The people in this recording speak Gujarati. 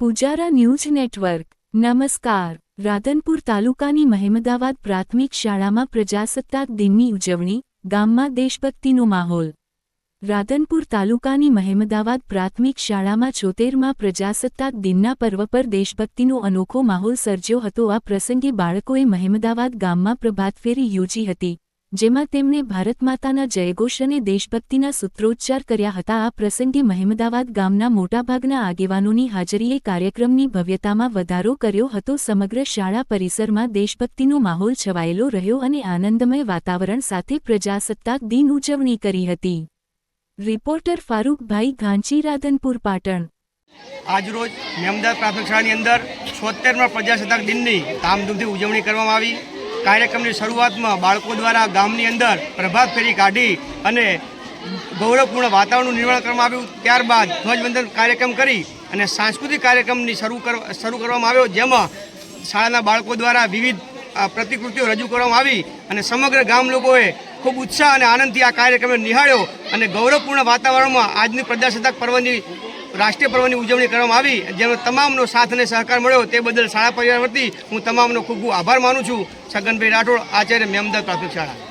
Pujara news network. નમસ્કાર. રાધનપુર તાલુકાની મહેમદાવાદ પ્રાથમિક શાળામાં પ્રજાસત્તાક દિનની ઉજવણી, ગામમાં દેશભક્તિનો માહોલ. રાધનપુર તાલુકાની મહેમદાવાદ પ્રાથમિક શાળામાં છોતેરમાં પ્રજાસત્તાક દિનના પર્વ પર દેશભક્તિનો અનોખો માહોલ સર્જ્યો હતો. આ પ્રસંગે બાળકોએ મહેમદાવાદ ગામમાં પ્રભાતફેરી યોજી હતી. જેમાં તેમણે ભારત માતાના જયઘોષ અને દેશભક્તિના સૂત્રોચ્ચાર કર્યા હતા. આ પ્રસંગે મહેમદાવાદ ગામના મોટાભાગના આગેવાનોની હાજરીએ કાર્યક્રમની ભવ્યતામાં વધારો કર્યો હતો. સમગ્ર શાળા પરિસરમાં દેશભક્તિનો માહોલ છવાયેલો રહ્યો અને આનંદમય વાતાવરણ સાથે પ્રજાસત્તાક દિન ઉજવણી કરી હતી. રિપોર્ટર ફારૂકભાઈ ઘાંચી, રાધનપુર, પાટણ. આજરોજ મેમદાર પ્રાથમિક શાળાની અંદર છોતેરમાં પ્રજાસત્તાક દિનની ધામધૂમથી ઉજવણી કરવામાં આવી. કાર્યક્રમની શરૂઆતમાં બાળકો દ્વારા ગામની અંદર પ્રભાત ફેરી કાઢી અને ગૌરવપૂર્ણ વાતાવરણનું નિર્માણ કરવામાં આવ્યું. ત્યારબાદ ધ્વજવંદન કાર્યક્રમ કરી અને સાંસ્કૃતિક કાર્યક્રમની શરૂ શરૂ કરવામાં આવ્યો, જેમાં શાળાના બાળકો દ્વારા વિવિધ પ્રતિકૃતિઓ રજૂ કરવામાં આવી અને સમગ્ર ગામ લોકોએ ખૂબ ઉત્સાહ અને આનંદથી આ કાર્યક્રમને નિહાળ્યો અને ગૌરવપૂર્ણ વાતાવરણમાં આજની પ્રજાસત્તાક પર્વની રાષ્ટ્રીય પર્વની ઉજવણી કરવામાં આવી, જેનો તમામનો સાથ અને સહકાર મળ્યો, તે બદલ શાળા પરિવાર વતી હું તમામનો ખૂબ ખૂબ આભાર માનું છું. છગનભાઈ રાઠોડ, આચાર્ય મેમદાર પ્રાથમિક શાળા.